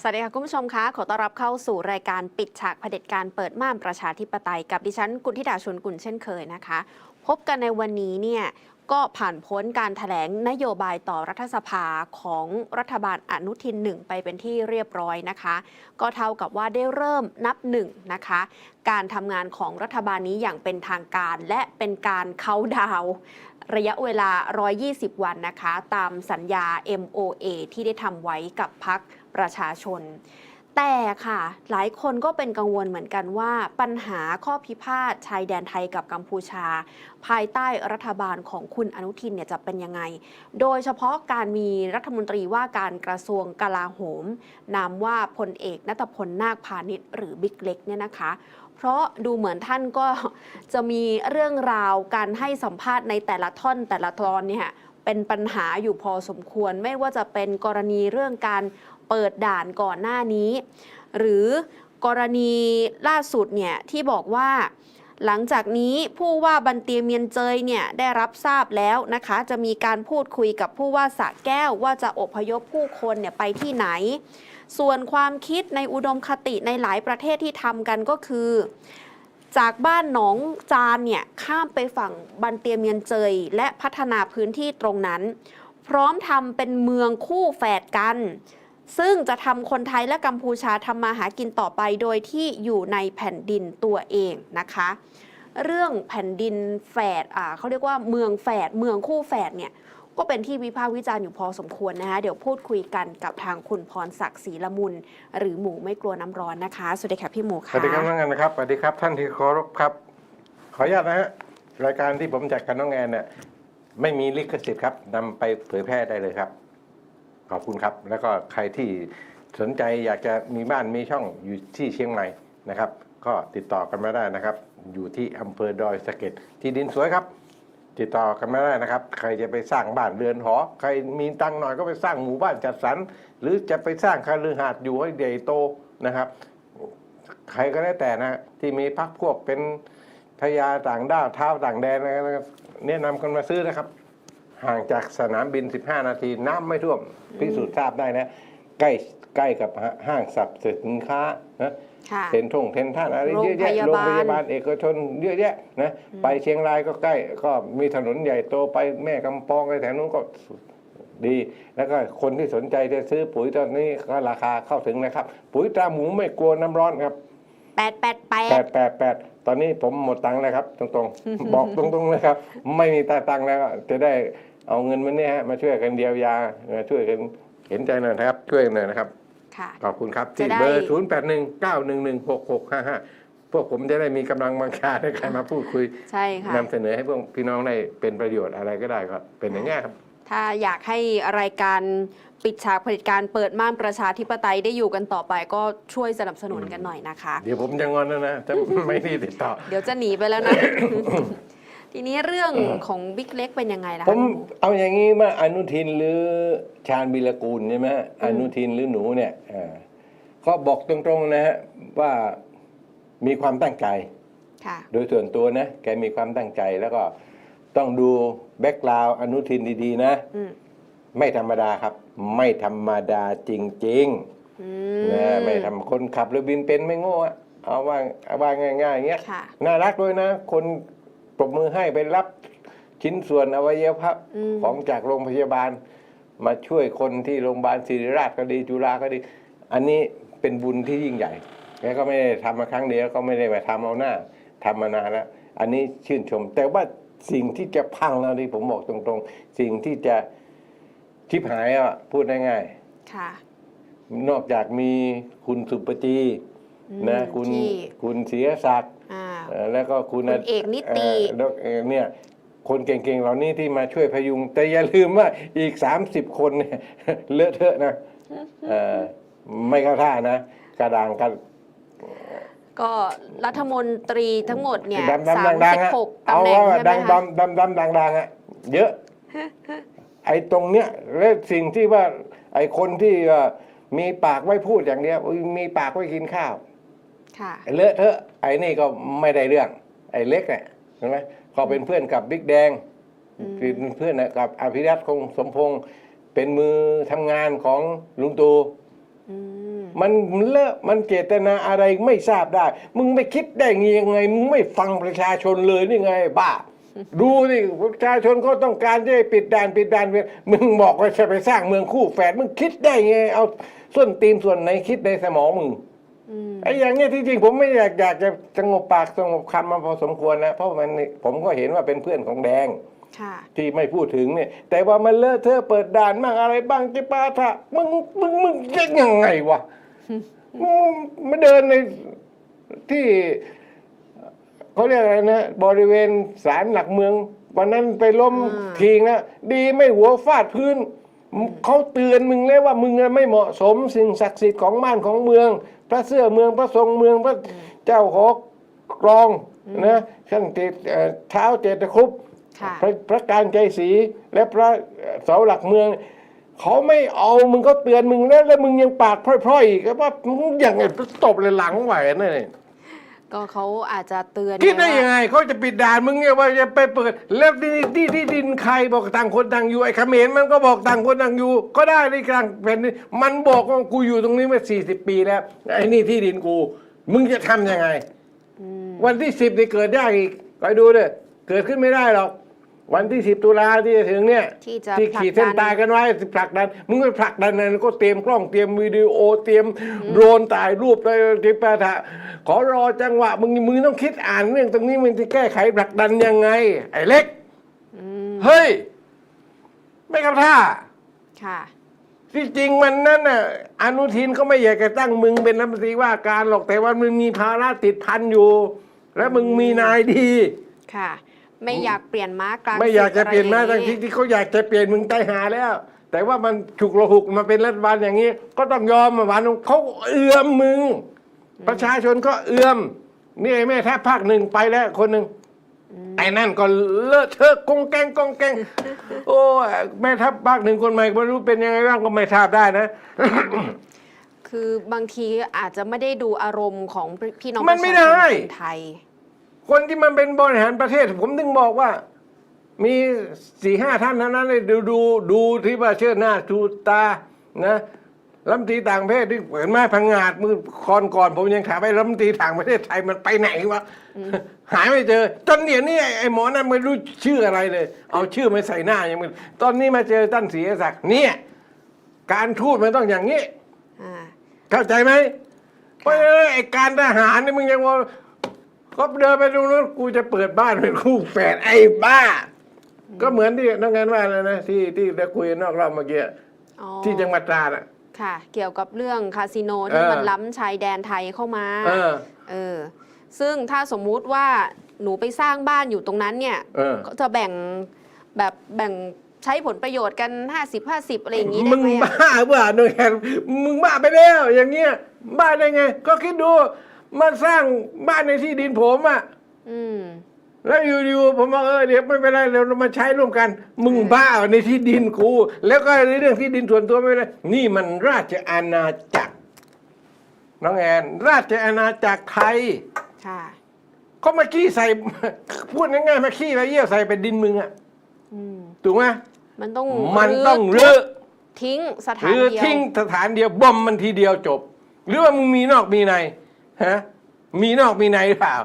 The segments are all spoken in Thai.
สวัสดีค่ะคุณผู้ชมคะขอต้อนรับเข้าสู่รายการปิดฉากเผด็จการเปิดม่านประชาธิปไตย กับดิฉันกุลธิดาชวนกุลเช่นเคยนะคะ พบกันในวันนี้เนี่ยก็ผ่านพ้นการถแถลงนโยบายต่อรัฐสภาของรัฐบาลอนุทินหนึ่งไปเป็นที่เรียบร้อยนะคะ ก็เท่ากับว่าได้เริ่มนับหนึ่งนะคะ การทำงานของรัฐบาลนี้อย่างเป็นทางการ และเป็นการเขาดาวระยะเวลา 120 วันนะคะ ตามสัญญา MOA ที่ได้ทำไว้กับพัก ประชาชน แต่ค่ะหลายคนก็เป็นกังวลเหมือนกันว่า ปัญหาข้อพิพาทชายแดนไทยกับกัมพูชา ภายใต้รัฐบาลของคุณอนุทินเนี่ยจะเป็นยังไง โดยเฉพาะการมีรัฐมนตรีว่าการกระทรวงกลาโหม นามว่าพลเอกนัตพลนาคพาณิชย์หรือบิ๊กเล็กเนี่ยนะคะเพราะดูเหมือนท่านก็จะมีเรื่องราวการให้สัมภาษณ์ในแต่ละท่อนแต่ละตอนเนี่ยเป็นปัญหาอยู่พอสมควร ไม่ว่าจะเป็นกรณีเรื่องการ เปิดด่านก่อนหน้านี้ หรือกรณีล่าสุดเนี่ยที่บอกว่าหลังจากนี้ผู้ว่าบันเตียเมียนเจยเนี่ยได้รับทราบแล้วนะคะ จะมีการพูดคุยกับผู้ว่าสะแก้วว่าจะอพยพผู้คนเนี่ยไปที่ไหน ส่วนความคิดในอุดมคติในหลายประเทศที่ทำกันก็คือ จากบ้านหนองจานเนี่ยข้ามไปฝั่งบันเตียเมียนเจย และพัฒนาพื้นที่ตรงนั้น พร้อมทำเป็นเมืองคู่แฝดกัน ซึ่งจะทำคนไทยและกัมพูชาทำมาหากินต่อไปโดยที่อยู่ในแผ่นดินตัวเองนะคะ เรื่องแผ่นดินแฝดอ่าเขาเรียกว่าเมืองแฝดเมืองคู่แฝดเนี่ยก็เป็นที่วิพากษ์วิจารณ์อยู่พอสมควรนะคะ เดี๋ยวพูดคุยกันกับทางคุณพรศักดิ์ศรีละมุน หรือหมูไม่กลัวน้ำร้อนนะคะ สวัสดีค่ะพี่หมูค่ะสวัสดีครับน้องแอนนะครับสวัสดีครับท่านที่เคารพครับ ขออนุญาตนะฮะรายการที่ผมจัดกับน้องแอนเนี่ยไม่มีลิขสิทธิ์ครับนำไปเผยแพร่ได้เลยครับ ขอบคุณครับ แล้วก็ใครที่สนใจอยากจะมีบ้านมีช่องอยู่ที่เชียงใหม่นะครับ ก็ติดต่อกันมาได้นะครับ อยู่ที่อำเภอดอยสะเก็ดที่ดินสวยครับ ติดต่อกันมาได้นะครับ ใครจะไปสร้างบ้านเรือนหอ ใครมีตังหน่อยก็ไปสร้างหมู่บ้านจัดสรรหรือจะไปสร้างคฤหาสน์อยู่ให้ใหญ่โตนะครับ ใครก็ได้แต่นะที่มีพักพวกเป็นพญาต่างด้าวเท้าต่างแดนนะครับแนะนำกันมาซื้อนะครับ ห่างจากสนามบิน 15 นาทีน้ำไม่ท่วมพิสูจน์ทราบได้นะ ใกล้ใกล้กับห้างสรรพสินค้านะค่ะเทนทงเทนท่านอะไรโรงเยอะแยะพยาโรงบาลพยาบาลเอกชนเยอะแยะนะไปเชียงรายก็ใกล้ก็มีถนนใหญ่โตไปแม่กำปองไปแถวนู้นก็ดี แล้วก็คนที่สนใจจะซื้อปุ๋ยตอนนี้ก็ราคาเข้าถึงนะครับ ปุ๋ยตราหมูไม่กลัวน้ำร้อนครับแปดแปดแปแปดดแปดแปดตอนนี้ผมหมดตังค์แล้วครับ ตรงๆ บอกตรงๆเลยครับ ไม่มีตาตังค์แล้วจะได้ เอาเงินมาเนี่ยฮะมาช่วยกันเยียวยามาช่วยกันเห็นใจหน่อยนะครับช่วยหน่อยนะครับ ค่ะ ขอบคุณครับจะที่ได้ เบอร์ 0 8 1 9 1 1 6 6 5 5 พวกผมจะได้มีกำลังบังชาในการมาพูดคุยใช่ค่ะ นำเสนอให้พวกพี่น้องได้เป็นประโยชน์อะไรก็ได้ก็เป็นอย่างนี้ยครับ ถ้าอยากให้รายการปิดฉากเผด็จการเปิดม่านประชาธิปไตยได้อยู่กันต่อไปก็ช่วยสนับสนุนกันหน่อยนะคะ เดี๋ยวผมจะงอนแล้วนะถ้าไม่รีบติดต่อ เดี๋ยวจะหนีไปแล้วนะ ทีนี้เรื่องของบิ๊กเล็กเป็นยังไงล่ะผคะมพี่หมูเอาอย่างนี้มาอนุทินหรือชาญบิลกูลใช่ไหมฮะอนุทินหรือหนูเนี่ยอ่าก็บอกตรงๆนะฮะว่ามีความตั้งใจค่ะโดยส่วนตัวนะแกมีความตั้งใจแล้วก็ต้องดูแบ็กกราวอนุทินดีๆนะอืมไม่ธรรมดาครับ ไม่ธรรมดาจริงอืๆนะไม่ทำคนขับเรือบินเป็นไม่โง่อะเอาว่าเอาว่าง่ายๆอย่างเงี้ยค่ะน่ารักด้วยนะ คน ปรบมือให้ไปรับชิ้นส่วนอวัยวะอืม ของจากโรงพยาบาล มาช่วยคนที่โรงพยาบาลศิริราชก็ดีจุฬาก็ดี อันนี้เป็นบุญที่ยิ่งใหญ่แกก็ไม่ได้ทำมาครั้งเดียวก็ไม่ได้มาทำเอาหน้าทำมานานแล้วอันนี้ชื่นชม แต่ว่าสิ่งที่จะพังแล้วที่ผมบอกตรงๆ สิ่งที่จะชิบหายอะพูดง่ายๆค่ะนอกจากมีคุณสุปจีอืมนะคุณที่ คุณเสียศักดิ์ อ่าเอ่อ แล้วก็คุณคุณเอกนิติเอ่อแล้วเอ่อเนี่ยคนเก่งๆ เหล่านี้ที่มาช่วยพยุง แต่อย่าลืมว่าอีก 30 คนเนี่ยเลอะเทอะนะเอ่อไม่เข้าท่านะ กระดางกันก็รัฐมนตรีทั้งหมดเนี่ยดำสามๆดังสิบๆอะหกเอาตำแหน่งว่าใช่ไหมดังคะดำดำดำดังๆอะเยอะ ไอ้ตรงเนี้ยและสิ่งที่ว่าไอ้คนที่เอ่อมีปากไว้พูดอย่างเดียวอุ๊ยมีปากไว้กินข้าว ค่ะเลอะเทอะไอ้นี่ก็ไม่ได้เรื่อง ไอ้เล็กเนี่ยเห็นไหมเขาเป็นเพื่อนกับบิ๊กแดงอืมเป็นเพื่อนกับอภิรัตคงสมพงษ์เป็นมือทำงานของลุงตู่อืมมันเลอะมันเจตนาอะไรไม่ทราบได้ มึงไม่คิดได้ยังไง มึงไม่ฟังประชาชนเลยนี่ไง บ้า ดูนี่ประชาชนเขาต้องการจะให้ปิดด่านปิดด่านปิดมึงบอกว่าจะไปสร้างเมืองคู่แฝดมึงคิดได้ไง เอาส้นตีนส่วนไหนคิดในสมองมึงอืม ไอ้อย่างเนี้ยที่จริงผมไม่อยากอยากจะสงบปากสงบคำมาพอสมควรนะเพราะมันผมก็เห็นว่าเป็นเพื่อนของแดงค่ะที่ไม่พูดถึงเนี่ย แต่ว่ามันเลอะเทอะเปิดด่านบ้างอะไรบ้างจิปาถะมึงมึงมึงยังไงวะมึงมาเดินในที่เขาเรียกอะไรนะบริเวณศาลหลักเมือง วันนั้นไปล้มอ่าทิ้งนะดีไม่หัวฟาดพื้นเขาเตือนมึงแล้วว่ามึงน่ะไม่เหมาะสมสิ่งศักดิ์สิทธิ์ของบ้านของเมือง พระเสื้อเมืองพระทรงเมืองพระเจ้าหอกรองนะขั้นเจดเอ่อเท้าเจตคุปค่ะพระพระการใจศรีและพระเสาหลักเมือง เขาไม่เอามึงก็เตือนมึงแล้วแล้วมึงยังปากพร่อยๆอีกว่ามึงอย่างไงตบเลยหลังไหวนั่นเอง ก็เขาอาจจะเตือนคิดได้ว่ายังไงเขาจะปิดด่านมึงเนี่ยว่าจะไปเปิด แล้วที่ที่ที่ดินใครบอกต่างคนต่างอยู่ไอ้เขมรมันก็บอกต่างคนต่างอยู่ ก็ได้ในกลางแผ่นดินมันบอกว่ากูอยู่ตรงนี้มาสี่สิบปีแล้วไอ้นี่ที่ดินกู มึงจะทำยังไง อืม วันที่สิบนี่เกิดยากอีกคอยดูเด้อเกิดขึ้นไม่ได้หรอก วันที่สิบตุลาที่จะถึงเนี่ยที่จะที่ขีดเส้นตายกันไว้ผลักดันมึงไปผลักดันนั่นก็เตรียมกล้องเตรียมวิดีโอเตรียมโดรนถ่ายรูปอะไรที่ปะทะขอรอจังหวะมึงมึงต้องคิดอ่านเรื่องตรงนี้มึงจะแก้ไขผลักดันยังไง ไอ้เล็กอืมเฮ้ย ไม่กับท่าค่ะที่จริงมันนั่นน่ะอนุทินเขาไม่อยากจะตั้งมึงเป็นรัฐมนตรีว่าการหรอกแต่ว่ามึงมีภาระติดพันอยู่ และมึงมีนายดีค่ะ ไม่อยากเปลี่ยนม้ากลางไม่อยากจะเปลี่ยนมาศึทั้งอะไรอที่ย่างที่เขาอยากจะเปลี่ยนมึงใจหาแล้ว แต่ว่ามันฉุกระหุกมาเป็นรัฐบาลอย่างนี้ ก็ต้องยอมมาหวานเขาเอื้อมมึง ประชาชนก็เอื้อมนี่ไอ้แม่ทัพภาคหนึ่งไปแล้วคนหนึ่งไอ้นั่นก็เลอะเทอะกงแกงกงแกงโอ้ยแม่ทัพภาคหนึ่งคนใหม่ไม่รู้เป็นยังไงบ้างก็ไม่ทราบได้นะ คือบางทีอาจจะไม่ได้ดูอารมณ์ของพี่น้องมันไม่ประชาชได้คนไทย คนที่มันเป็นบริหารประเทศ ผมถึงบอกว่า มีสี่ห้าท่านเท่านั้นเลยดูดูดูที่ว่าเชิดหน้าชูตานะรัฐมนตรีต่างประเทศที่เห็นไหมพังงาดมือคอนก่อนผมยังถามไปรัฐมนตรีต่างประเทศไทยมันไปไหนวะหายไม่เจอตอนเดี๋ยวนี้ไอ้ไอ้หมอนั่นไม่รู้ชื่ออะไรเลย เอาชื่อมาใส่หน้ายังไม่ตอนนี้มาเจอท่านศรีศักดิ์เนี่ย การทูตมันต้องอย่างนี้อ่าเข้าใจไหมเพราะฉะนั้นไอ้การทหารนี่มึงยังว่า ก็เดินไปตรงนู้นกูจะเปิดบ้านเป็นคู่แฝดไอ้บ้า ก็เหมือนที่น้องงานว่าแล้วนะที่ที่ได้คุยนอกรอบเมื่อกี้อ๋อที่จังหวัดตราดอะ ค่ะ เกี่ยวกับเรื่องคาสิโนที่เออ มันล้ำชายแดนไทยเข้ามา เออ เออ ซึ่งถ้าสมมุติว่าหนูไปสร้างบ้านอยู่ตรงนั้นเนี่ยเออ ก็จะแบ่งแบบแบ่งใช้ผลประโยชน์กัน 50 50 อะไรอย่างนี้ได้มึงไหมอะบ้าเปล่าน้องแอนมึงบ้าไปแล้วอย่างเงี้ยบ้าได้ไง ก็คิดดู มาสร้างบ้านในที่ดินผมอะอืม แล้วอยู่ๆผมบอกเออเดี๋ยวไม่เป็นไรเรามาใช้ร่วมกัน มึงบ้าในที่ดินกู แล้วก็ในเรื่องที่ดินส่วนตัวไม่เป็นไรนี่มันราชอาณาจักรน้องแอนราชอาณาจักรไทย ค่ะเขามาขี้ใส่ พูดง่ายๆมาขี้มาเยี่ยวใส่เป็นดินมึงอะอืม ถูกไหมมันต้องมันต้องรื้รื้อทิ้งสหถานรือเดียวทิ้งสถานเดียวบ่มมันทีเดียวจบ หรือว่ามึงมีนอกมีใน ฮะมีนอกมีในหรือเปล่า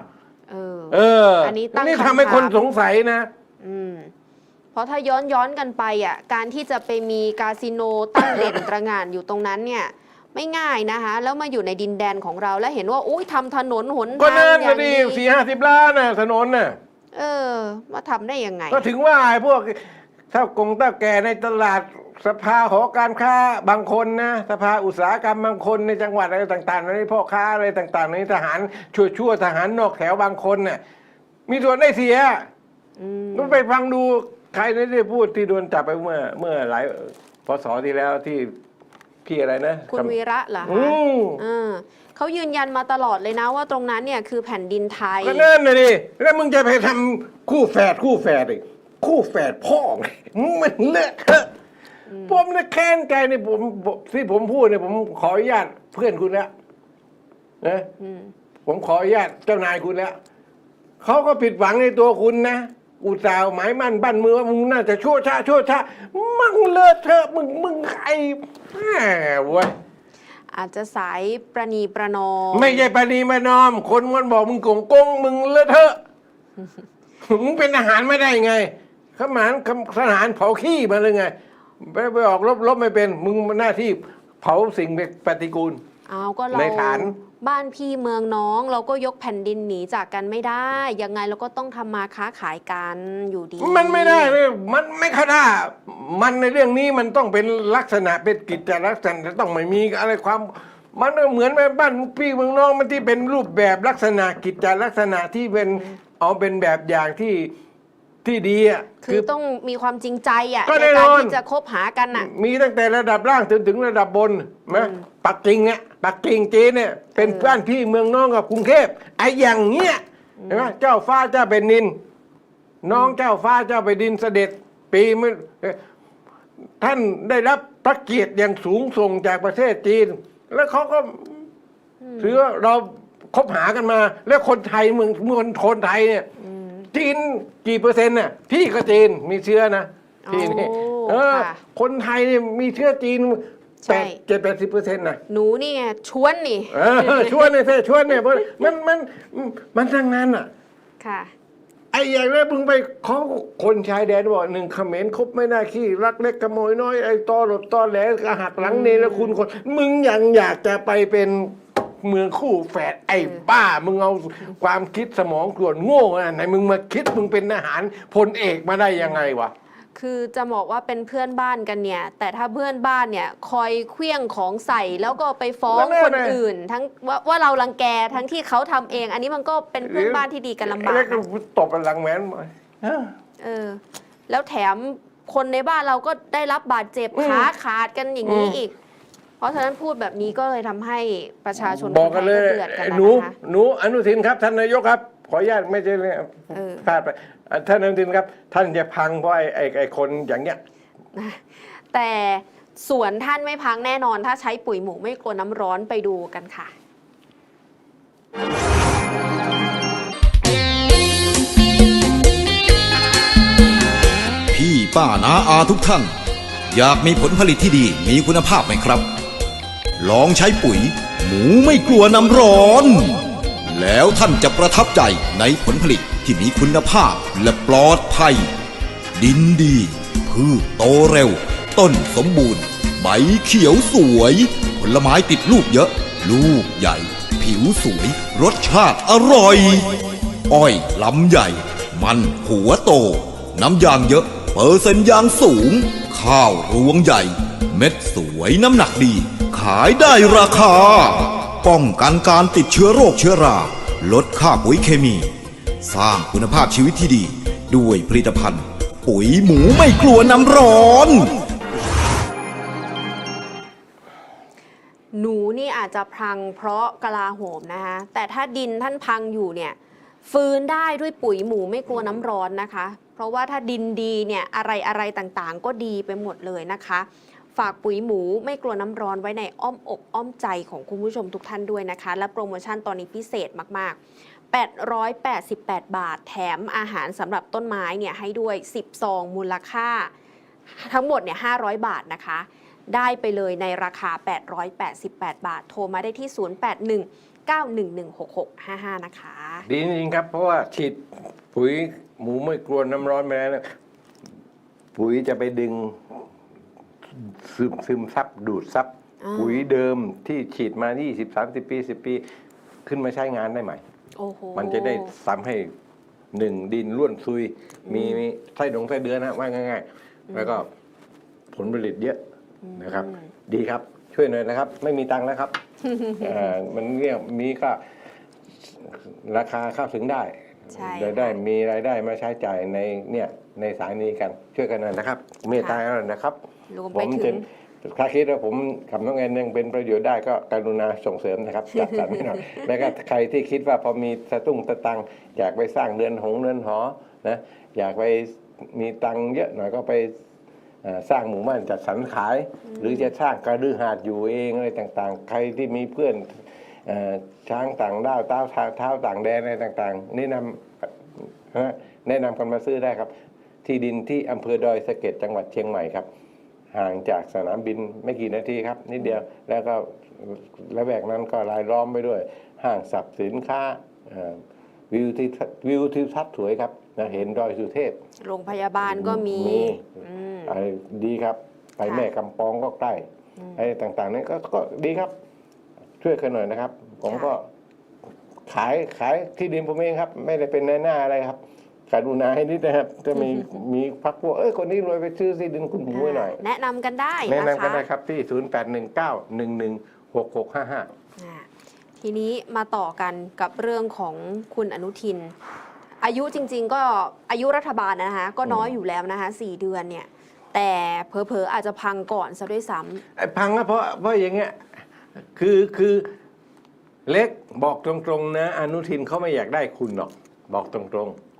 เออ เอออันนี้ตั้งนี่คำทำให้คนถามสงสัยนะ อืมเพราะถ้าย้อนย้อนกันไปอะการที่จะไปมีคาสิโนตั้งเด่น ตระหง่านอยู่ตรงนั้นเนี่ย ไม่ง่ายนะคะ แล้วมาอยู่ในดินแดนของเราแล้วเห็นว่าอุ้ยทำถนนหนก็ทางนั่นอก็ย่างดีดีสี่ห้าสิบล้านน่ะถนนน่ะ เออ มาทำได้ยังไง ก็ถึงว่าไอ้พวกเท่ากงเท่าแก่ในตลาด สภาหอการค้าบางคนนะสภาอุตสาหกรรมบางคนในจังหวัดอะไรต่างๆในพ่อค้าอะไรต่างๆในทหารชั่วชั่วๆทหารนอกแถวบางคนน่ะมีส่วนได้เสียอืมต้องไปฟังดูใครได้พูดที่โดนจับไปเมื่อ เมื่อหลายพศที่แล้วที่พี่อะไรนะ คุณวีระเหรออืคะมเออเขายืนยันมาตลอดเลยนะว่าตรงนั้นเนี่ยคือแผ่นดินไทยก็นั่นเลยดิแล้วมึงจะไปทำคู่แฝดคู่แฝดอีกคู่แฝดพ่อไงมึงมันเลอะเทอะ ผมนะแค้นใจในผมผมที่ผมพูดเนี่ยผมขออนุญาตเพื่อนคุณแล้วนะอืมผมขออนุญาตเจ้านายคุณแล้วเขาก็ผิดหวังในตัวคุณนะอุตส่าห์หมายมั่นบ้านเมืองว่ามึงน่าจะชั่วช้าชั่วช้ามึงเลอะเทอะมึงมึงไอ้แหมเว้ยอาจจะสายประนีประนอม ไม่ใช่ปณีมานอม คนมันบอกมึงโกงโกงมึงเลอะเทอะมึงเป็นทหารไม่ได้ไงขมานคำทหารเผาขี้มาเลยไง ไปไปออกรบรบไม่เป็น มึงหน้าที่เผาสิ่งปฏิกูล เอาก็เราในฐาน บ้านพี่เมืองน้องเราก็ยกแผ่นดินหนีจากกันไม่ได้ ยังไงเราก็ต้องทำมาค้าขายกันอยู่ดีมันไม่ได้เลยมันไม่ค่าได้มันในเรื่องนี้มันต้องเป็นลักษณะเป็นกิจลักษณะต้องไม่มีอะไรความ มันก็เหมือนแม่บ้านพี่เมืองน้องมันที่เป็นรูปแบบลักษณะกิจลักษณะที่เป็นเอาเป็นแบบอย่างที่ ที่ดีอะ คือต้องมีความจริงใจอะก็ในแน่นการอน ที่จะคบหากันอะ มีตั้งแต่ระดับล่างจนถึงระดับบนนะปักกิ่งเนี่ยปักกิ่งจีนเนี่ยเป็นเออบ้านพี่เมืองน้องกับกรุงเทพไอ้อย่างเนี้ยเห็นไหมเจ้าฟ้าเจ้าเป็นนิน น้องเจ้าฟ้าเจ้าไปดินเสด็จปีมื่อเอ่อท่านได้รับพระเกียรติอย่างสูงส่งจากประเทศจีน แล้วเขาก็ถือว่าเราคบหากันมา แล้วคนไทยเมืองเมืองคนไทยเนี่ย จีนกี่เปอร์เซ็นต์น่ะพี่ก็จีนมีเชื้อนะพี่นี่โอ้เออค่ะคนไทยเนี่ยมีเชื้อจีนใช่แปดเจ็ดแปดสิบเปอร์เซ็นต์นะหนูนี่ไงชวนนี่เออชวนเนี่ยเธอชวนเนี่ยเพราะมันมันมันทั้งนั้นอะ ค่ะไอ้อย่างนั้นมึงไปเขาคนชายแดนบอกหนึ่งเขมรคบไม่ได้ขี้รักเล็กขโมยน้อยไอ้ตอหลดตอแหลกระหักหลังเนรคุณคน มึงยังอยากจะไปเป็น เมืองคู่แฝดไอ้บ้า มึงเอาความคิดสมองกรวนโง่อะไหนมึงมาคิดมึงเป็นทหารพลเอกมาได้ยังไงวะ คือจะบอกว่าเป็นเพื่อนบ้านกันเนี่ย แต่ถ้าเพื่อนบ้านเนี่ยคอยเคลี้ยงของใส่แล้วก็ไปฟ้องแล้วแน่คนเลย อื่น ทั้งว่าว่าเรารังแกทั้งที่เขาทำเอง อันนี้มันก็เป็นเพื่อนบ้านที่ดีกันลำบากแล้วก็นะตบกันหลังแหวนมาเออเออ แล้วแถมคนในบ้านเราก็ได้รับบาดเจ็บอืมขาขาดกันอย่างนี้อืม อีกเพ ราะฉะนั้นพูดแบบนี้ก็เลยทำให้ประชาชนบอกกันเลยคไทเดือดกันหแล้วนูนะคะ หนูอนุทินครับท่านนายกครับ ขออนุญาตไม่ใช่เลยเออ พลาดไปอะท่านอนุทินครับ ท่านจะพังเพราะไอ้ไอ้ไอ้คนอย่างเงี้ย แต่สวนท่านไม่พังแน่นอนถ้าใช้ปุ๋ยหมูไม่กลัวน้ำร้อนไปดูกันค่ะ พี่ป้านาอาทุกท่าน อยากมีผลผลิตที่ดีมีคุณภาพไหมครับ ลองใช้ปุ๋ย หมูไม่กลัวน้ำร้อน แล้วท่านจะประทับใจในผลผลิตที่มีคุณภาพและปลอดภัย ดินดี พืชโตเร็ว ต้นสมบูรณ์ ใบเขียวสวย ผลไม้ติดลูกเยอะ ลูกใหญ่ ผิวสวย รสชาติอร่อย อ้อยลำใหญ่ มันหัวโต น้ำยางเยอะ เปอร์เซ็นต์ยางสูง ข้าวรวงใหญ่ เม็ดสวยน้ำหนักดี ขายได้ราคา ป้องกันการติดเชื้อโรคเชื้อรา ลดค่าปุ๋ยเคมี สร้างคุณภาพชีวิตที่ดี ด้วยผลิตภัณฑ์ ปุ๋ยหมูไม่กลัวน้ำร้อนหนูนี่อาจจะพังเพราะกลาโหมนะคะแต่ถ้าดินท่านพังอยู่เนี่ยฟื้นได้ด้วยปุ๋ยหมูไม่กลัวน้ำร้อนนะคะ เพราะว่าถ้าดินดีเนี่ยอะไรอะไรต่างๆ ก็ดีไปหมดเลยนะคะ ฝากปุ๋ยหมูไม่กลัวน้ำร้อนไว้ในอ้อมอกอ้อมใจของคุณผู้ชมทุกท่านด้วยนะคะ และโปรโมชั่นตอนนี้พิเศษมาก ๆ 888 บาท แถมอาหารสำหรับต้นไม้เนี่ยให้ด้วย 10 ซองมูลค่า ทั้งหมดเนี่ย500 บาทนะคะ ได้ไปเลยในราคา 888 บาท โทรมาได้ที่ 081 911 6655 นะคะ ดีจริงครับ เพราะว่าฉีดปุ๋ยหมูไม่กลัวน้ำร้อนไปแล้วเลยปุ๋ยจะไปดึง ซึมซึมซับดูดซับอ่า ปุ๋ยเดิมที่ฉีดมา 20 30 ปี 10 ปี ขึ้นมาใช้งานได้ใหม่ โอ้โห มันจะได้ทำให้หนึ่งดินร่วนซุย มีมีไส้ดงไส้เดือนนะว่าง่าย ๆ แล้วก็ผลผลิตเยอะนะครับ ดีครับช่วยหน่อยนะครับ ไม่มีตังค์นะครับเอ่อมันเนี่ยมีก็ราคาเข้าถึงได้ใช่จะได้มีรายได้มาใช้จ่ายในเนี่ย ในสายนี้กันช่วยกันหน่อยนะครับ เมตตากันหน่อยนะครับรวมผไปมถึจะง ถ้าคิดว่าผมกับน้องแอนยังเป็นประโยชน์ได้ก็กรุณาส่งเสริมนะครับ จัดสรรให้หน่อยแล้วก็ใครที่คิดว่าพอมีสตุ้งสตังค์อยากไปสร้างเรือนหงเรือนหอนะอยากไปมีตังค์เยอะหน่อยก็ไปเอ่อสร้างหมู่บ้านจัดสรรขาย หรือจะสร้างกระดือหาดอยู่เองอะไรต่างๆ ใครที่มีเพื่อนเอ่อช้างต่างด้าวเท้าเท้าเท้าต่างแดนอะไรต่างๆแนะนำ ฮะแนะนำกันมาซื้อได้ครับ ที่ดินที่อำเภอดอยสะเก็ดจังหวัดเชียงใหม่ครับ ห่างจากสนามบินไม่กี่นาทีครับ นิดเดียวแล้วก็ระแวกนั้นก็รายล้อมไปด้วย ห้างสรรพสินค้าเอ่อวิวที่วิวทิวทัศน์สวยครับนะเห็นดอยสุเทพ โรงพยาบาลก็มีมีอืมอะไรดีครับ ไปค่ะแม่กำปองก็ใกล้อืมอะไรต่างๆนี่ก็ก็ดีครับ ช่วยกันหน่อยนะครับ ผมค่ะก็ขายขายที่ดินผมเองครับ ไม่ได้เป็นนายหน้าอะไรครับ กรุณาให้นิดนะครับจะมีมีพักพวกเอ้ยคนนี้รวยไปซื้อที่ดินคุณหมูไว้หน่อย แนะนำกันได้แนะนะนำกันคะได้ครับที่ 0 8 1 9 1 1 6 6 5 5 อ่าทีนี้มาต่อกันกับเรื่องของคุณอนุทิน อายุจริง ๆ ก็อายุรัฐบาลนะคะ ก็น้อยอยู่แล้วนะคะสี่เดือนเนี่ย แต่เผลอๆอาจจะพังก่อนซะด้วยซ้ไอ้พังก็เพราะเพราะอย่างเงี้ยคือคือเล็กบอกตรงๆนะ อนุทินเขาไม่อยากได้คุณหรอก บอกตรงำอืมๆ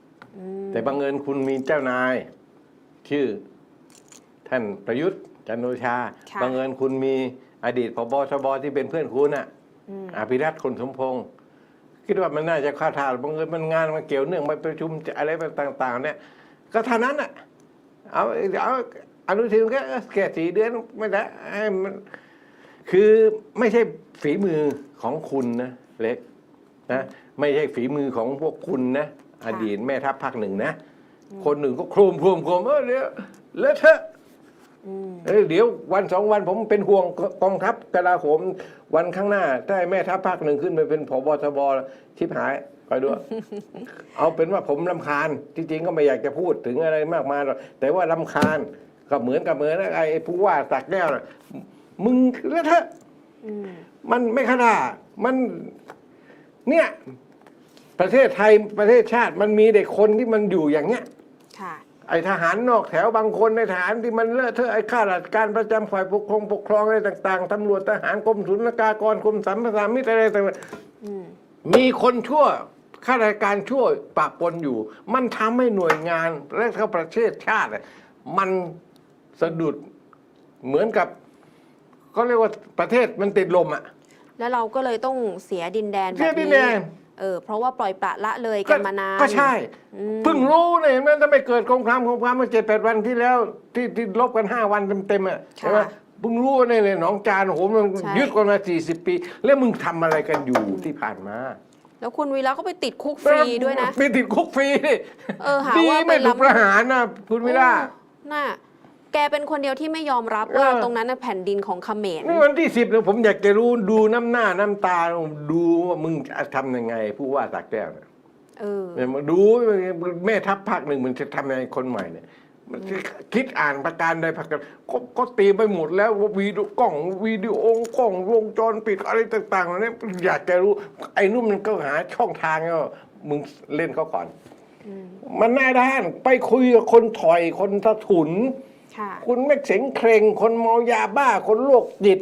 แต่บังเอิญคุณมีเจ้านาย ชื่อ ท่านประยุทธ์จันทร์โอชาค่ะ บังเอิญคุณมีอดีตพบชบที่เป็นเพื่อนคุณน่ะ อืมอภิรัตน์คนสมพงศ์คิดว่ามันน่าจะเข้าท่าบังเอิญมันงานมันเกี่ยวเนื่องไปประชุมอะไรต่าง ๆ เนี่ย ก็เท่านั้นอะเอาเอาอนุทินก็แค่สี่เดือนไม่ได้ให้มันคือไม่ใช่ฝีมือของคุณนะเล็กนะ ไม่ใช่ฝีมือของพวกคุณนะ อดีตแม่ทัพภาคหนึ่งนะ คนหนึ่งก็โครมโครมโครมเออเดี๋ยวเลอะเทอะอืมเอ้ยเดี๋ยววันสองวันผมเป็นห่วงกองทัพกลาโหมวันข้างหน้าถ้าให้แม่ทัพภาคหนึ่งขึ้นไปเป็นผบทบชิบหายคอยดูเอาเป็นว่าผมลำคาญที่จริงก็ไม่อยากจะพูดถึงอะไรมากมายหรอกแต่ว่าลำคาญก็เหมือนกับเหมือนไอ้ผู้ว่าตักแก้วน่ะมึงแล้วเถอะอืมมันไม่ขนาดมันเนี่ย ประเทศไทยประเทศชาติมันมีเด็กคนที่มันอยู่อย่างเนี้ยค่ะไอ้ทหารนอกแถวบางคนในทหารที่มันเลอะเทอะไอ้ข้าราชการประจำฝ่ายปกครองปกครองอะไรต่างๆตำรวจทหารกรมศุลกากรกรมสรรพสามิตอะไรต่างอืมๆมีคนชั่วข้าราชการชั่วปะปนอยู่ มันทำให้หน่วยงานและก็ประเทศชาติอะมันสะดุดเหมือนกับก็เรียกว่าประเทศมันติดลมอะ แล้วเราก็เลยต้องเสียดินแดนแบเสียบดินนี้แดน เออเพราะว่าปล่อยปละละเลยกันมานานก็ใช่อืมเพิ่งรู้เลยเห็นไหมถ้าไม่เกิดสงครามสงครามเมื่อเจ็ดแปดวันที่แล้วที่ที่ลบกันห้าวันเต็มๆอะใช่ไหมเพิ่งรู้ว่าเนี่ยเลยหนองจานโอ้โหมันใช่ ยึดกันมาสี่สิบปี แล้วมึงทำอะไรกันอยู่ที่ผ่านมาแล้วคุณวีระก็ไปติดคุกฟรีด้วยนะ ไปติดคุกฟรีดิเออหาดีว่าไม่ไปถูล้ำกประหารนะคุณวิล่า โอ้น่ะ แกเป็นคนเดียวที่ไม่ยอมรับเออว่าตรงนั้นน่ะแผ่นดินของเขมรนี่วันที่สิบเนี่ยผมอยากจะรู้ดูน้ำหน้าน้ำตาดูว่ามึงจะทำยังไง ผู้ว่าตากแก้วเนี่ยเออเนี่ยมาดูแม่ทัพภาคหนึ่งมันจะทำยังไงคนใหม่เนี่ยมันจะคิดอ่านประการใดประการก็ก็ตีไปหมดแล้วว่าวีดีโอกล้องวิดีโอกล้องวงจรปิดอะไรต่างๆเหล่านี้อยากจะรู้ ไอ้นู่นมันก็หาช่องทางแล้วมึงเล่นเขาก่อนอืมมันหน้าด้านไปคุยกับคนถอยคนสะถุน ค่ะ คุณไม่เสงเครงคนเมายาบ้าคนโรคจิต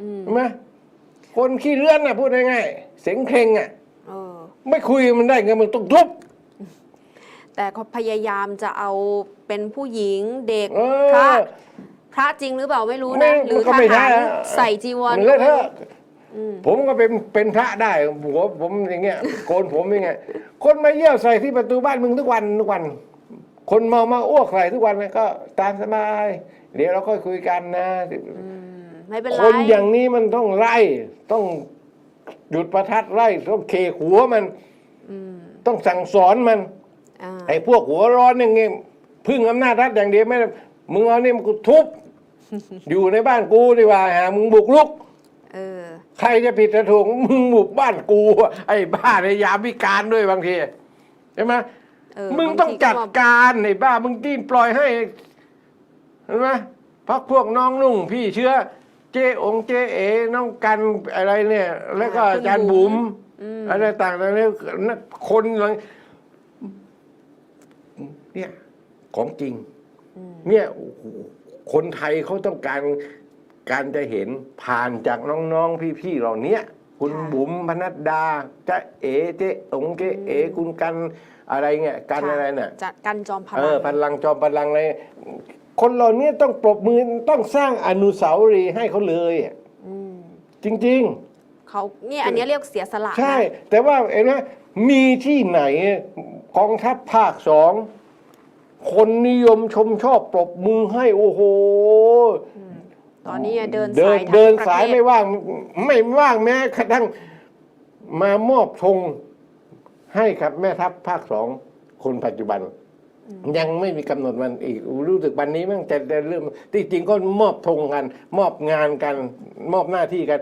อืมใช่ไหมคนขี้เลื่อนน่ะพูดง่ายๆเสงเครงอะ เออ ไม่คุยมันได้ไงมันต้องทุบ แต่เขาพยายามจะเอาเป็นผู้หญิงเด็กเอพระอพระจริงหรือเปล่าไม่รู้ไม่นะ หรือก็ทไม่ใช่หารอะ ใส่จีวรมันเลอะเทอะอืมผมก็เป็นเป็นพระได้หัวผมอย่างเงี้ย โกนผมอย่างเงี้ยคนมาเยี่ยวใส่ที่ประตูบ้านมึงทุกวันทุกวัน คนเมามาอ้วกใส่ทุกวันก็ตามสบาย เดี๋ยวเราค่อยคุยกันนะอืมไม่เป็นไรคนอย่างนี้มันต้องไล่ต้องหยุดประทัดไล่ต้องเคหัวมันอืมต้องสั่งสอนมันอ่าไอ้พวกหัวร้อนอย่างเงี้ยพึ่งอำนาจรัฐอย่างเดียวไม่ได้มึงเอานี่มันกูทุบอยู่ในบ้านกูดีกว่าหามึงบุกลุกเออใครจะผิดจะถูกมึงบุกบ้านกูอะไอ้บ้าในยามวิการด้วยบางทีใช่ไหม เออมึงบาต้องทีจัดก็การไอ้บ้า มึงที่ปล่อยให้เห็นไหมพักพวกน้องนุ่ง พี่เชื้อ เจ๊องค์เจ๊เอ น้องกันอะไรเนี่ย แล้วก็อาจารย์บุ๋มอืมอะไรต่างๆเนี่ยนะคนหลังเนี่ย ของจริงอืมเนี่ยโอ้โหคนไทยเขาต้องการการจะเห็นผ่านจากน้องๆพี่ๆเหล่าเนี้ยคุณค่ะบุ๋มพนัดดาจะเอเจ๊องค์เจ๊เออืมคุณกัน อะไรเงี้ยกันค่ะอะไรเนี่ยจัดกันจอมพเอลัองพลังจอมพลังอะไรคนเหล่านี้ต้องปรบมือต้องสร้างอนุสาวรีย์ให้เขาเลยอะอืมจริงเขาเนี่ยอันเนี้ยเรียกเสียสละๆใช่นะแต่ว่าเห็นไหมมีที่ไหนกองทัพภาคสองคนนิยมชมชอบปรบมือให้โอ้โหตอนนี้เดินเดิสานยทั้งเดินประสายเทศไม่ว่าง ไม่ว่างแม้กระทั่งมามอบธง ให้กับแม่ทัพภาคสองคนปัจจุบัน ยังไม่มีกำหนดวันอีกรู้สึกวันนี้มั่งจะจะเริ่มที่จริงก็มอบธงกัน มอบงานกัน มอบหน้าที่กัน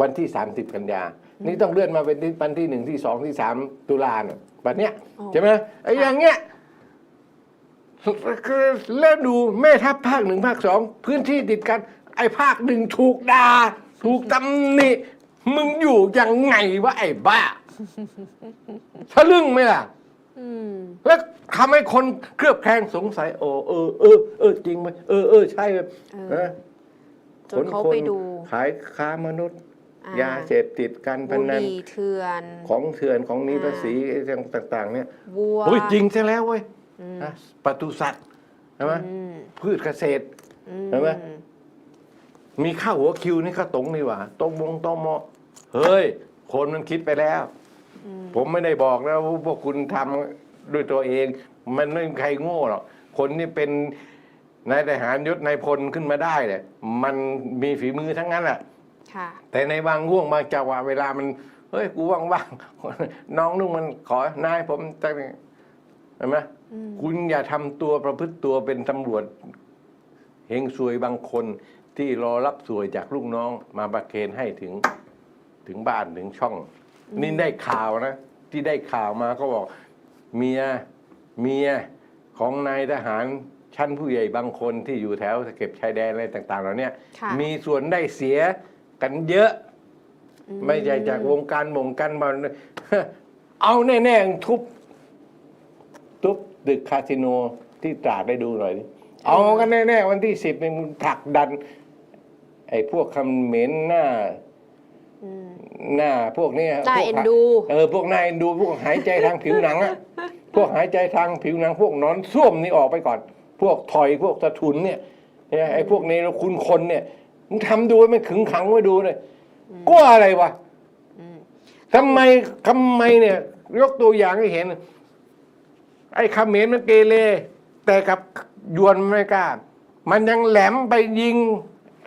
วันที่ 30 กันยา นี่ต้องเลื่อนมาเป็นที่วันที่หนึ่งที่สองที่สามตุลาเนี่ยวันเนี้ยอ๋อใช่ไหมไอ้อย่างเงี้ยคือเล่นดูแม่ทัพภาคหนึ่งภาคสองพื้นที่ติดกัน ไอ้ภาคหนึ่งถูกด่าถูกตำหนิมึงอยู่ยังไงวะไอ้บ้า ทะลึ่งไหมล่ะอืมแล้วทำให้คนเคลือบแคลงสงสัย โอ้เออเออเออจริงไหมเออเออใช่ไหมเออนะจนเขาไปดูขายค้ามนุษย์ อ่ยาเสพติดการพบุนันหรี่เถื่อนของเถื่อนของหนีอ่าภาษีต่าง ๆ เนี่ยวัวเฮ้ยจริงใช่แล้วเว้ยอืมนะปศุสัตว์ใช่ไหมอืมพืชเกษตร อืเห็นไหม มีข้าวหัวคิวนี่ก็ตรงนี่หว่าตรงมงตรงมอเฮ้ย คนมันคิดไปแล้วอืม ผมไม่ได้บอกแล้วว่าพวกคุณทำด้วยตัวเอง มันไม่มีใครโง่หรอกคนที่เป็นนายทหารยศนายพลขึ้นมาได้เนี่ยมันมีฝีมือทั้งนั้นแหละ ค่ะ แต่ในบางห่วงบางจังหวะเวลามัน เฮ้ย กูว่างๆ น้องนุ่งมันขอนายผมตั้งเห็นไหมอืม คุณอย่าทำตัวประพฤติตัวเป็นตำรวจเฮงซวยบางคนที่รอรับสวยจากลูกน้องมาประเคนให้ถึงถึงบ้านถึงช่อง นี่ได้ข่าวนะ ที่ได้ข่าวมาก็บอก เมียเมียของนายทหารชั้นผู้ใหญ่บางคนที่อยู่แถวตะเก็บชายแดนอะไรต่างๆเหล่าเนี้ยค่ะ มีส่วนได้เสียกันเยอะ ไม่ใช่จากวงการมงการบอลเอาแน่ๆทุบทุบตึกคาสิโนที่ตราดได้ดูหน่อยดิเอากันแน่ๆวันที่สิบนี่มึงผลักดัน ไอ้พวกคำเหม็นหน้า อืม หน้าพวกเนี้ยน่าพวกเอ็นดู เออพวกนายเอ็นดูพวกหายใจทางผิวหนังอะพวกหายใจทางผิวหนัง พวกนอนส้วมนี่ออกไปก่อน พวกถอยพวกสะทุนเนี่ยเนี่ยไอ้พวกนี้คุณคนเนี่ยมึงทำดูให้มันขึงขังไว้ดูเลยกลัวอะไรวะอืม ทำไมทำไมเนี่ย ยกตัวอย่างให้เห็น ไอ้เขมรมันเกเรแต่กับยวนไม่กล้า มันยังแหลมไปยิง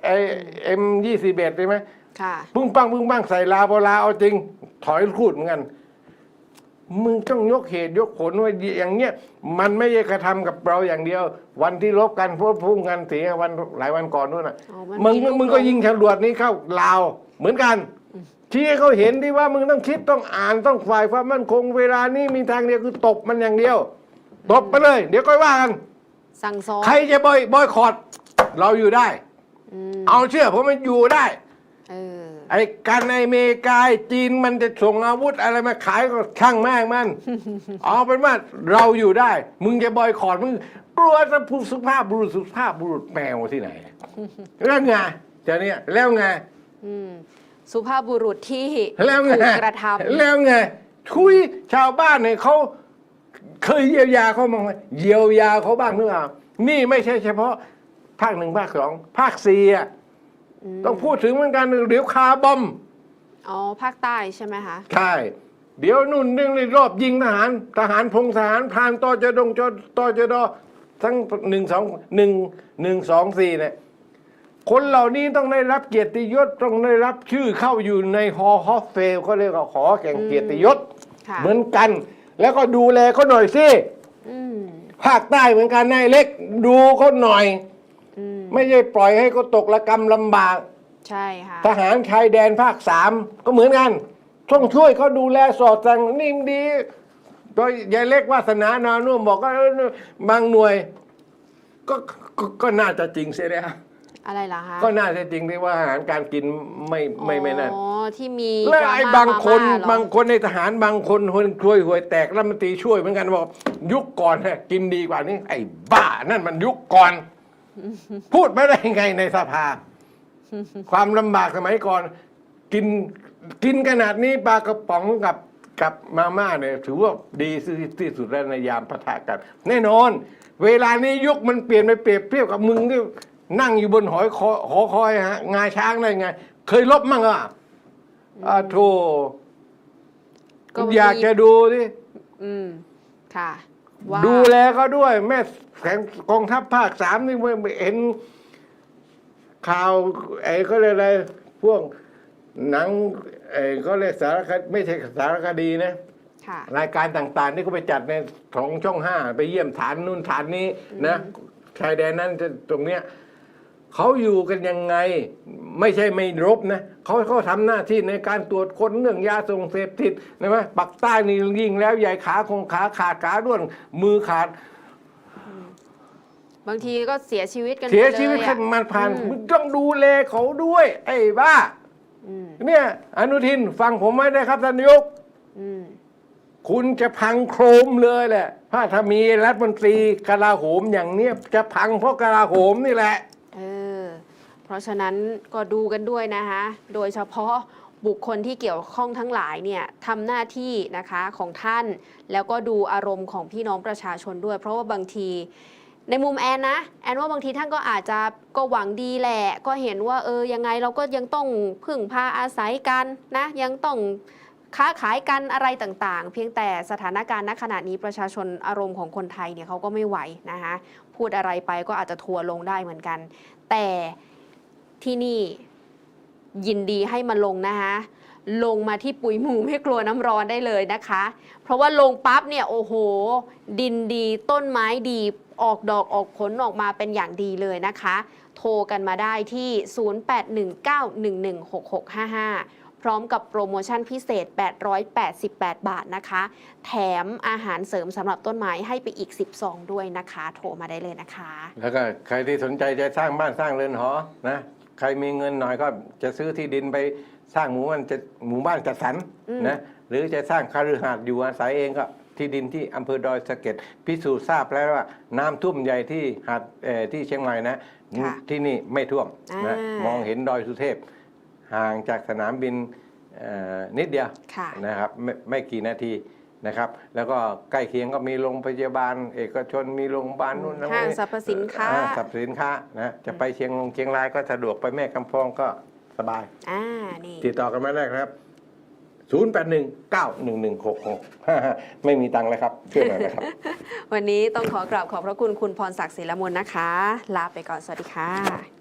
ไอ้เอ็มยี่สิบเอ็ดใช่ไหม ค่ะ ปึ้งปังปึ้งปังใส่ลาโบลาเอาจริง ถอยพูดเหมือนกัน มึงต้องยกเหตุยกผลว่าอย่างเงี้ย มันไม่ใช่กระทำกับเราอย่างเดียว วันที่ลบกันพวกพุ่งกันเสียวันหลายวันก่อนนู่นน่ะอ๋อมันมึงมีลูกมึงก็ลง ยิงจรวดนี้เข้าลาว เหมือนกันชี้ให้เขาเห็นที่ว่ามึงต้องคิดต้องอ่านต้องฝ่ายความมั่นคงเวลานี้มีทางเดียวคือตบมันอย่างเดียวตบไปเลย เดี๋ยวก็ว่ากัน สั่งสอนใครจะบอยบอยคอรดเราอยู่ได้ อืมเอาเชื่อผมมันอยู่ได้ เออ ไอ้การในอเมริกาไอ้จีนมันจะส่งอาวุธอะไรมาขายก็ช่างแม่งมัน เอาเป็นว่าเราอยู่ได้ มึงจะบอยคอรดมึงกลัวจะพูดสุภาพบุรุษสุภาพบุรุษแมวที่ไหน แล้วไงเจะเนี่ยแล้วไงอืมสุภาพบุรุษที่แล้วไงถูกกระทำแล้วไงทุยชาวบ้านเนี่ยเขาเคยเยียวยาเขาบ้างไหมเยียวยาเขาบ้างหรือเปล่านี่ไม่ใช่เฉพาะ ภาคหนึ่งภาคสองภาคสี่อะม ต้องพูดถึงเหมือนกันเดี๋ยวคาร์บอมอ๋อภาคใต้ใช่ไหมคะ ใช่ เดี๋ยวนู่นเรื่องในรอบยิงทหาร ทหารพงทหารพรานต่อจะดงจต่อจะดอทั้งหนึ่งสองหนึ่งหนึ่งสองสี่เนี่ยคนเหล่านี้ต้องได้รับเกียรติยศต้องได้รับชื่อเข้าอยู่ในฮอฮอฟเฟลเขาเรียกว่าหอแก่งเกียรติยศค่ะเหมือนกัน แล้วก็ดูแลเขาหน่อยสิอืมภาคใต้เหมือนกันนายเล็ก ดูเขาหน่อยอืม ไม่ใช่ปล่อยให้เขาตกระกรรมลำบาก ใช่ค่ะทหารชายแดนภาคสามก็เหมือนกันต้องช่วยเขาดูแลสอดสั่งนิ่มดีโดยยายเล็กวาสนานานุ่มบอกว่าเออบางหน่วย ก็ก็ก็น่าจะจริงเสียแล้ว อะไรล่ะคะก็น่าจะจริงที่ว่าอาหารการกินไม่ไม่ไม่นั่นอ๋อที่มีแล้วดรไอ้ม่บางคนมาม่าเหรอบางคนในทหารบางคนคนช่วยหวยแตกรัฐมนตรีช่วยเหมือนกันบอกยุคก่อนฮะกินดีกว่านี้ไอ้บ้านั่นมันยุคก่อน พูดไม่ได้ไงในสภา ความลำบากสมัยก่อน กินกินขนาดนี้ปลากระป๋องกับกับมาม่าเนี่ยถือว่าดีที่สุดแล้วในยามปะทะกัน แน่นอน เวลานี้ยุคมันเปลี่ยนไปเปรียบเทียบกับมึงที่นั่งอยู่บนหอยคอหอคอยฮะงาช้างได้ไง เคยลบมั่งอะอ่าโธ่ก็อยากจะดูดิอืม ค่ะ ว่าดูแลเขาด้วย แม่แข่งกองทัพภาคสามนี่ไม่เห็น ข่าวไอ้เขาเรียกอะไร พวกหนังไอ้เขาเรียกสารคดีไม่ใช่สารคดีนะ ค่ะรายการต่างๆที่เขาไปจัดในของช่องห้าไปเยี่ยมฐานนู่นฐานนี้นะชายแดนนั้นตรงเนี้ย เขาอยู่กันยังไง ไม่ใช่ไม่รบนะเขาเขาทำหน้าที่ในการตรวจค้นเรื่องยาส่งเสพติดนะไหมปักใต้นี่ยิ่งแล้วใหญ่ขาคงขาขาดขาด้วนมือขาด บางทีก็เสียชีวิตกันไปเสียชีวิตลขึ้นอะมันผ่านอืมมึงต้องดูแลเขาด้วย ไอ้บ้าอืมเนี่ยอนุทินฟังผมไว้นะครับท่านนายกอืมคุณจะพังโครมเลยแหละถ้าถ้ามีรัฐมนตรีกลาโหมอย่างเนี้ยจะพังเพราะกลาโหมนี่แหละ เออเพราะฉะนั้นก็ดูกันด้วยนะคะ โดยเฉพาะบุคคลที่เกี่ยวข้องทั้งหลายเนี่ยทำหน้าที่นะคะของท่าน แล้วก็ดูอารมณ์ของพี่น้องประชาชนด้วย เพราะว่าบางทีในมุมแอนนะแอนว่าบางทีท่านก็อาจจะก็หวังดีแหละ ก็เห็นว่าเออยังไงเราก็ยังต้องพึ่งพาอาศัยกันนะ ยังต้องค้าขายกันอะไรต่างๆ เพียงแต่สถานการณ์ณขณะนี้ประชาชนอารมณ์ของคนไทยเนี่ยเขาก็ไม่ไหวนะคะ พูดอะไรไปก็อาจจะทัวร์ลงได้เหมือนกัน แต่ที่นี่ยินดีให้มาลงนะคะลงมาที่ปุ๋ยหมูไม่กลัวน้ำร้อนได้เลยนะคะ เพราะว่าลงปั๊บเนี่ยโอ้โห ดินดีต้นไม้ดีออกดอกออกผลออกมาเป็นอย่างดีเลยนะคะ โทรกันมาได้ที่ 0819116655 พร้อมกับโปรโมชั่นพิเศษ 888 บาทนะคะ แถมอาหารเสริมสำหรับต้นไม้ให้ไปอีก10ซองด้วยนะคะ โทรมาได้เลยนะคะ แล้วก็ใครที่สนใจจะสร้างบ้านสร้างเรือนหอนะใครมีเงินหน่อยก็จะซื้อที่ดินไปสร้างหมู่บ้านจะหมู่บ้านจัดสรรอืมนะหรือจะสร้างคฤหาสน์อยู่อาศัยเองก็ที่ดินที่อำเภอดอยสะเก็ดพิสูจน์ทราบแล้วว่า น้ำท่วมใหญ่ที่หาดเอ่อที่เชียงใหม่นะค่ะที่นี่ไม่ท่วมนะอ่ามองเห็นดอยสุเทพ ห่างจากสนามบินเอ่อนิดเดียวค่ะนะครับไม่ไม่กี่นาทีนะครับ แล้วก็ใกล้เคียงก็มีโรงพยาบาล เอกชนมีโรงพยาบาลนู่นนะห้างสรรพสินค้าอ่สรรพสินค้านะจะไปเชียงลงเชียงรายก็สะดวกไปแม่กำปองก็สบายอ่านี่ติดต่อกันมาได้ครับ0 8 1 9 1 1 6 6ไม่มีตังค์เลยครับช่วยหน่อยนะครับ วันนี้ต้องขอกราบขอบพระคุณคุณพรศักดิ์ศิลมุนนะคะ ลาไปก่อน สวัสดีค่ะ